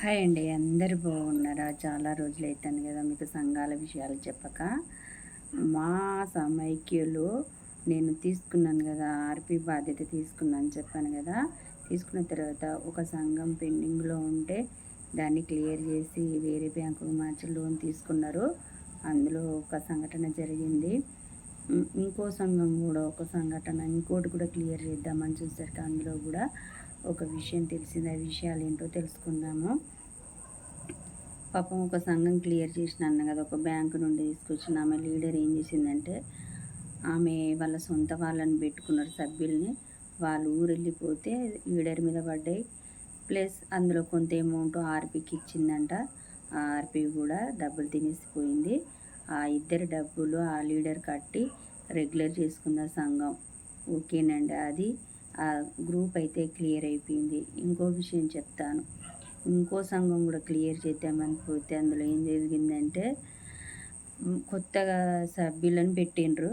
Hi అండి. అందరు బాగున్నారా? చాలా రోజులు అవుతాను కదా మీకు సంఘాల విషయాలు చెప్పక. మా సమైక్యలో నేను తీసుకున్నాను కదా ఆర్పి బాధ్యత తీసుకున్నాను చెప్పాను కదా. తీసుకున్న తర్వాత ఒక సంఘం పెండింగ్లో ఉంటే దాన్ని క్లియర్ చేసి వేరే బ్యాంకుకు మార్చి లోన్ తీసుకున్నారు. అందులో ఒక సంఘటన జరిగింది. ఇంకో సంఘం కూడా ఒక సంఘటన ఇంకోటి కూడా క్లియర్ చేద్దామని చూసారు అందులో కూడా ఒక విషయం తెలిసింది ఆ విషయాలు ఏంటో తెలుసుకుందాము. పాపం ఒక సంఘం క్లియర్ చేసిన అన్న కదా ఒక బ్యాంకు నుండి తీసుకొచ్చిన ఆమె లీడర్ ఏం చేసిందంటే ఆమె వాళ్ళ సొంత వాళ్ళని పెట్టుకున్నారు సభ్యుల్ని. వాళ్ళు ఊరు వెళ్ళిపోతే లీడర్ మీద పడ్డాయి. ప్లస్ అందులో కొంత అమౌంట్ ఆర్పీకి ఇచ్చిందంట. ఆ ఆర్పీ కూడా డబ్బులు తినేసిపోయింది ఆ ఇద్దరు డబ్బులు ఆ లీడర్ కట్టి రెగ్యులర్ చేసుకున్న సంఘం. ఓకేనండి అది. ఆ గ్రూప్ అయితే క్లియర్ అయిపోయింది. ఇంకో విషయం చెప్తాను. ఇంకో సంఘం కూడా క్లియర్ చేద్దామని పోతే అందులో ఏం జరిగిందంటే కొత్తగా సభ్యులను పెట్టిండ్రు.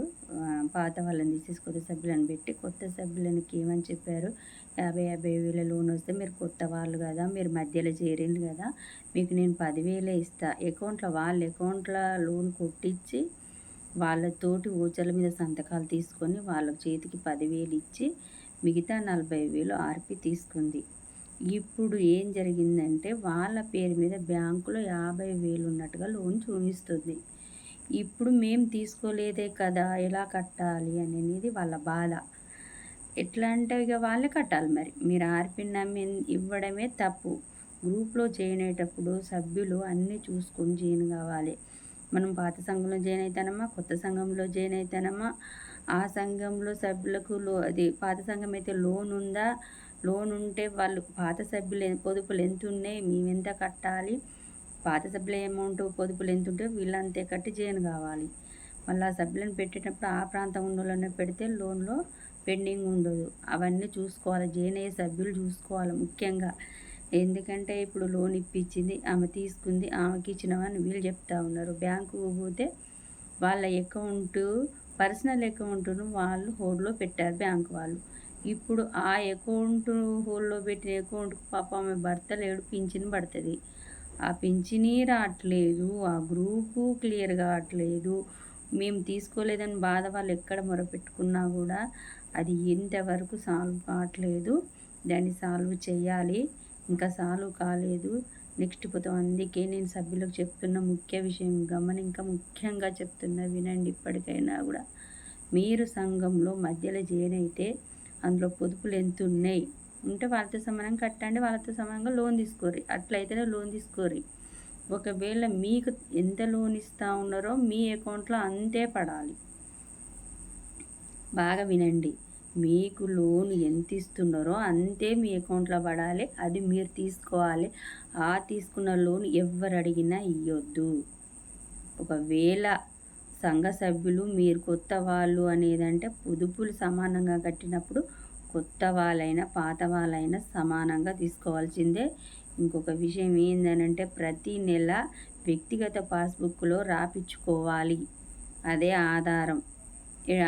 పాత వాళ్ళని తీసేసి కొత్త సభ్యులను పెట్టి కొత్త సభ్యులకి ఏమని చెప్పారు? యాభై యాభై వేల లోన్ వస్తే మీరు కొత్త వాళ్ళు కదా మీరు మధ్యలో చేరింది కదా మీకు నేను పదివేలే ఇస్తా. అకౌంట్లో వాళ్ళ అకౌంట్లో లోన్ కొట్టించి వాళ్ళతోటి ఊచల మీద సంతకాలు తీసుకొని వాళ్ళ చేతికి పదివేలు ఇచ్చి మిగతా నలభై వేలు ఆర్పి తీసుకుంది. ఇప్పుడు ఏం జరిగిందంటే వాళ్ళ పేరు మీద బ్యాంకులో యాభై వేలు ఉన్నట్టుగా లోన్ చూపిస్తుంది. ఇప్పుడు మేము తీసుకోలేదే కదా ఎలా కట్టాలి అనేది వాళ్ళ బాధ. ఎట్లా అంటే ఇక వాళ్ళే కట్టాలి మరి. మీరు ఆర్పి నమ్మి ఇవ్వడమే తప్పు. గ్రూప్లో జాయిన్ అయ్యేటప్పుడు సభ్యులు అన్నీ చూసుకొని జాయిన్ కావాలి. మనం పాత సంఘంలో జాయిన్ అవుతానమ్మా కొత్త సంఘంలో జాయిన్ అవుతానమ్మా ఆ సంఘంలో సభ్యులకు లో అది పాత సంఘం అయితే లోన్ ఉందా లోన్ ఉంటే వాళ్ళు పాత సభ్యులు పొదుపులు ఎంత ఉన్నాయి మేమెంత కట్టాలి? పాత సభ్యుల అమౌంట్ పొదుపులు ఎంత ఉంటే వీళ్ళంతే కట్టి చేయను కావాలి. మళ్ళీ ఆ సభ్యులను పెట్టేటప్పుడు ఆ ప్రాంతం ఉన్న పెడితే లోన్లో పెండింగ్ ఉండదు. అవన్నీ చూసుకోవాలి. జేఎన్ఏ సభ్యులు చూసుకోవాలి ముఖ్యంగా. ఎందుకంటే ఇప్పుడు లోన్ ఇప్పించింది ఆమె తీసుకుంది ఆమెకి ఇచ్చినవని వీళ్ళు చెప్తా ఉన్నారు. బ్యాంకుకు పోతే వాళ్ళ అకౌంటు పర్సనల్ అకౌంట్ను వాళ్ళు హోల్డ్లో పెట్టారు బ్యాంక్ వాళ్ళు. ఇప్పుడు ఆ అకౌంట్ హోల్డ్లో పెట్టిన అకౌంట్కి పాప ఆమె భర్త లేడు పింఛన్ పడుతుంది. ఆ పింఛనీ రావట్లేదు ఆ గ్రూపు క్లియర్ కావట్లేదు. మేము తీసుకోలేదని బాధ వాళ్ళు ఎక్కడ మొరపెట్టుకున్నా కూడా అది ఎంతవరకు సాల్వ్ కావట్లేదు దాన్ని సాల్వ్ చేయాలి. ఇంకా సాలు కాలేదు. నెక్స్ట్ పోతాం. అందుకే నేను సభ్యులకు చెప్తున్న ముఖ్య విషయం గమనింక ఇంకా ముఖ్యంగా చెప్తున్న వినండి ఇప్పటికైనా కూడా. మీరు సంఘంలో మధ్యలో చేయనైతే అందులో పొదుపులు ఎంత ఉన్నాయి ఉంటే వాళ్ళతో సమానంగా కట్టండి వాళ్ళతో సమానంగా లోన్ తీసుకోరి అట్లయితేనే లోన్ తీసుకోరి ఒకవేళ మీకు ఎంత లోన్ ఇస్తూ ఉన్నారో మీ అకౌంట్లో అంతే పడాలి. బాగా వినండి. మీకు లోన్ ఎంత ఇస్తున్నారో అంతే మీ అకౌంట్లో పడాలి. అది మీరు తీసుకోవాలి. ఆ తీసుకున్న లోన్ ఎవరు అడిగినా ఇవ్వద్దు ఒకవేళ సంఘ సభ్యులు మీరు కొత్త వాళ్ళు అనేదంటే పొదుపులు సమానంగా కట్టినప్పుడు కొత్త వాళ్ళైనా పాత వాళ్ళైనా సమానంగా తీసుకోవాల్సిందే. ఇంకొక విషయం ఏంటంటే ప్రతి నెల వ్యక్తిగత పాస్బుక్లో రాపించుకోవాలి అదే ఆధారం.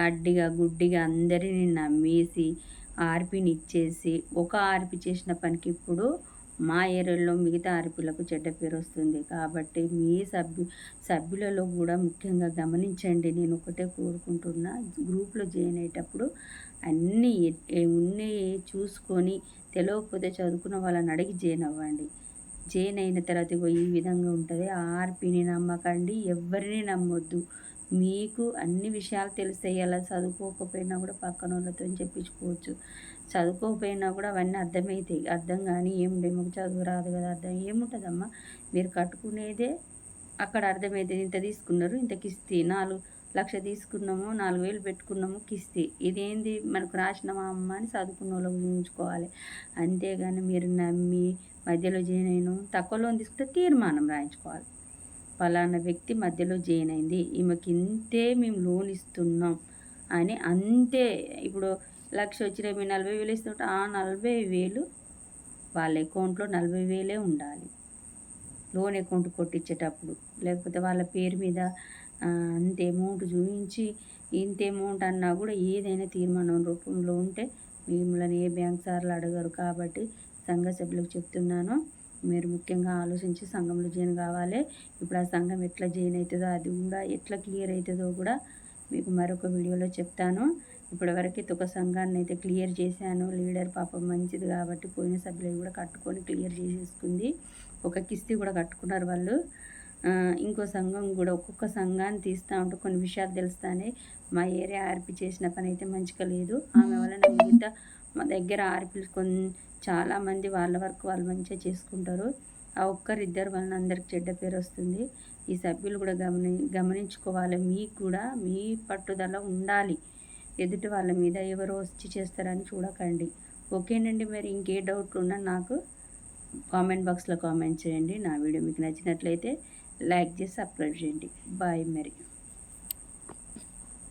అడ్డిగా గుడ్డిగా అందరినీ నమ్మేసి ఆర్పిని ఇచ్చేసి ఒక ఆర్పి చేసిన పనికి ఇప్పుడు మా ఏరియాలో మిగతా ఆర్పీలకు చెడ్డ పేరు వస్తుంది. కాబట్టి మీ సభ్యు సభ్యులలో కూడా ముఖ్యంగా గమనించండి. నేను ఒకటే కోరుకుంటున్నా గ్రూప్లో జాయిన్ అయ్యేటప్పుడు అన్నీ ఉన్నాయి చూసుకొని తెలియకపోతే చదువుకున్న వాళ్ళని అడిగి జాయిన్ అవ్వండి. జైన్ అయిన తర్వాత ఈ విధంగా ఉంటుంది. ఆర్పిని నమ్మకండి ఎవరిని నమ్మొద్దు. మీకు అన్ని విషయాలు తెలిసాయి అలా చదువుకోకపోయినా కూడా పక్కన వాళ్ళతో చెప్పించుకోవచ్చు. చదువుకోకపోయినా కూడా అవన్నీ అర్థమవుతాయి అర్థం కానీ ఏముండే? మాకు చదువు రాదు కదా అర్థం ఏముంటుందమ్మా? మీరు కట్టుకునేదే అక్కడ అర్థమవుతుంది ఇంత తీసుకున్నారు ఇంత కిస్తీ నాలుగు లక్ష తీసుకున్నాము నాలుగు వేలు పెట్టుకున్నాము కిస్తీ. ఇదేంది? మనకు రాసినామా అమ్మ అని చదువుకున్న వాళ్ళకి ఉంచుకోవాలి అంతేగాని మీరు నమ్మి మధ్యలో జాయిన్ అయిన. తక్కువ లోన్ తీసుకుంటే తీర్మానం రాయించుకోవాలి. ఫలానా వ్యక్తి మధ్యలో జాయిన్ అయింది. ఈమెకి ఇంతే మేము లోన్ ఇస్తున్నాం అని అంతే. ఇప్పుడు లక్ష వచ్చిన మీ నలభై వేలు ఇస్తుంటే ఆ నలభై వేలు వాళ్ళ అకౌంట్లో నలభై వేలే ఉండాలి. లోన్ అకౌంట్ కొట్టించేటప్పుడు లేకపోతే వాళ్ళ పేరు మీద అంత అమౌంట్ చూపించి ఇంత అమౌంట్ అన్నా కూడా ఏదైనా తీర్మానం రూపంలో ఉంటే మిమ్మల్ని ఏ బ్యాంక్ సార్లు అడగరు కాబట్టి సంఘ సభ్యులకు చెప్తున్నాను. మీరు ముఖ్యంగా ఆలోచించి సంఘంలో జాయిన్ కావాలి. ఇప్పుడు ఆ సంఘం ఎట్లా జాయిన్ అవుతుందో అది కూడా ఎట్లా క్లియర్ అవుతుందో కూడా మీకు మరొక వీడియోలో చెప్తాను. ఇప్పటివరకు ఒక సంఘాన్ని అయితే క్లియర్ చేశాను. లీడర్ పాపం మంచిది కాబట్టి పోయిన సభ్యులు కూడా కట్టుకొని క్లియర్ చేసేసుకుంది. ఒక కిస్తీ కూడా కట్టుకున్నారు వాళ్ళు. ఇంకో సంఘం కూడా ఒక్కొక్క సంఘాన్ని తీస్తూ ఉంటే కొన్ని విషయాలు తెలుస్తానే. మా ఏరియా ఆర్పి చేసిన పని అయితే మంచిగా లేదు. ఆమె వలన మిగతా మా దగ్గర ఆర్పీలు కొన్ చాలామంది వాళ్ళ వరకు వాళ్ళు మంచిగా చేసుకుంటారు. ఆ ఒక్కరిద్దరు వలన అందరికి చెడ్డ పేరు వస్తుంది. ఈ సభ్యులు కూడా గమని గమనించుకోవాలి. మీకు కూడా మీ పట్టుదల ఉండాలి. ఎదుటి వాళ్ళ మీద ఎవరో వచ్చి చేస్తారని చూడకండి. ఓకేనండి మరి ఇంకే డౌట్లు ఉన్నా నాకు కామెంట్ బాక్స్లో కామెంట్ చేయండి. నా వీడియో మీకు నచ్చినట్లయితే లైక్ చేసి సబ్స్క్రైబ్ చేయండి బాయ్ మరి